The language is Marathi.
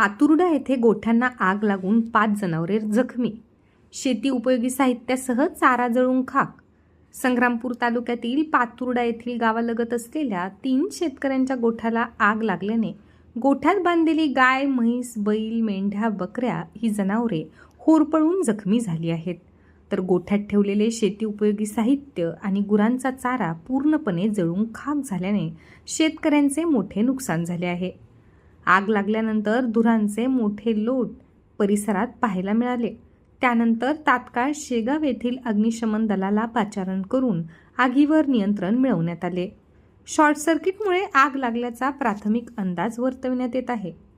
Paturda येथे गोठ्यांना आग लागून पाच जनावरे जखमी. शेती उपयोगी साहित्यासह चारा जळून खाक. संग्रामपूर तालुक्यातील पातुर्डा येथील गावालगत असलेल्या तीन शेतकऱ्यांच्या गोठ्याला आग लागल्याने गोठ्यात बांधलेली गाय म्हैस बैल मेंढ्या बकऱ्या ही जनावरे होरपळून जखमी झाली आहेत. तर गोठ्यात ठेवलेले शेती उपयोगी साहित्य आणि गुरांचा चारा पूर्णपणे जळून खाक झाल्याने शेतकऱ्यांचे मोठे नुकसान झाले आहे. आग लागल्यानंतर धुरांचे मोठे लोट परिसरात पाहायला मिळाले. त्यानंतर तात्काळ शेगाव येथील अग्निशमन दलाला पाचारण करून आगीवर नियंत्रण मिळवण्यात आले. शॉर्ट सर्किटमुळे आग लागल्याचा प्राथमिक अंदाज वर्तविण्यात येत आहे.